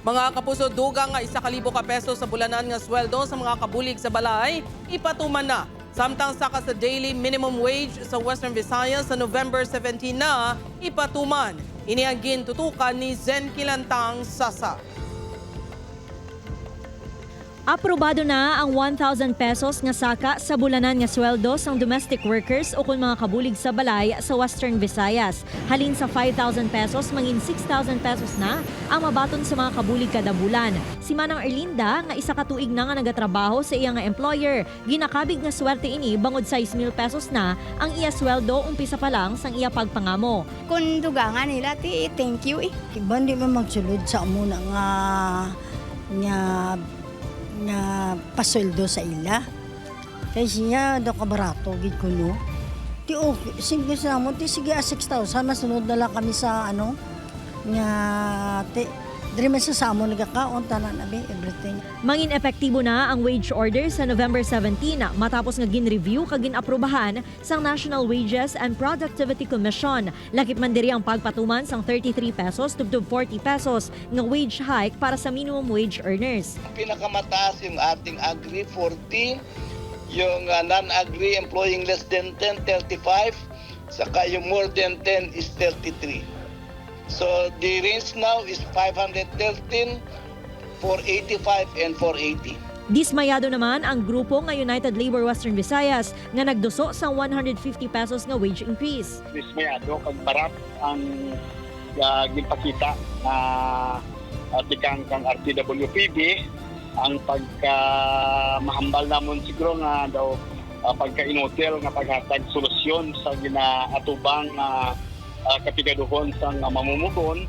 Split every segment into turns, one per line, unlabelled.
Mga kapuso, dugang nga isa kalibo ka peso sa bulanan nga sweldo sa mga kabulig sa balay, ipatuman na. Samtang saka sa daily minimum wage sa Western Visayas sa November 17 na, ipatuman. Ini ang gintutukan ni Zen Kilantang Sasa.
Aprobado na ang 1,000 pesos nga saka sa bulanan nga sweldo sang domestic workers o kung mga kabulig sa balay sa Western Visayas. Halin sa 5,000 pesos, mangin 6,000 pesos na ang mabaton sa mga kabulig kada bulan. Si Manang Erlinda nga isa ka tuig na nga nagatrabaho sa iya nga employer. Ginakabig nga swerte ini bangod 6,000 pesos na ang iya sweldo umpisa pa lang sang iya pagpangamo.
kung dugangan nila, ti thank you eh.
Iba hindi man magsulod sa amo na nga nga nga pasweldo sa ila. Kaya siya daw kabarato gid ko no. Ti okay, sige sa mo ti sige ah, 6,000 masunod na lang kami sa ano nga ti Diri man sa samo nagakaon tanan abi everything.
Mangin epektibo na ang wage order sa November 17 matapos nga gin-review kag gin-aprobahan sang National Wages and Productivity Commission. Lakip man diri ang pagpatuman sang 33 pesos tubtub 40 pesos nga wage hike para sa minimum wage earners.
pinakamataas yung ating agri 40, yung uh, non-agri employing less than 10, 35, saka yung more than 10 is 33. So the range now is 513, 485, and 480.
Dismayado naman ang grupo nga United Labor Western Visayas nga nagduso sang 150 pesos nga wage increase.
dismayado kag barat ang uh, ginpakita na uh, tikang kang RTWPB ang pagka mahambal namon siguro nga daw uh, pagka inotel nga paghatag solusyon sa ginaatubang uh, uh, katigaduhon sa nga mamumugon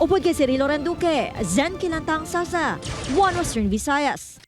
Upod kay Cirilo Randuque, Zen Kilantang Sasa, One Western Visayas.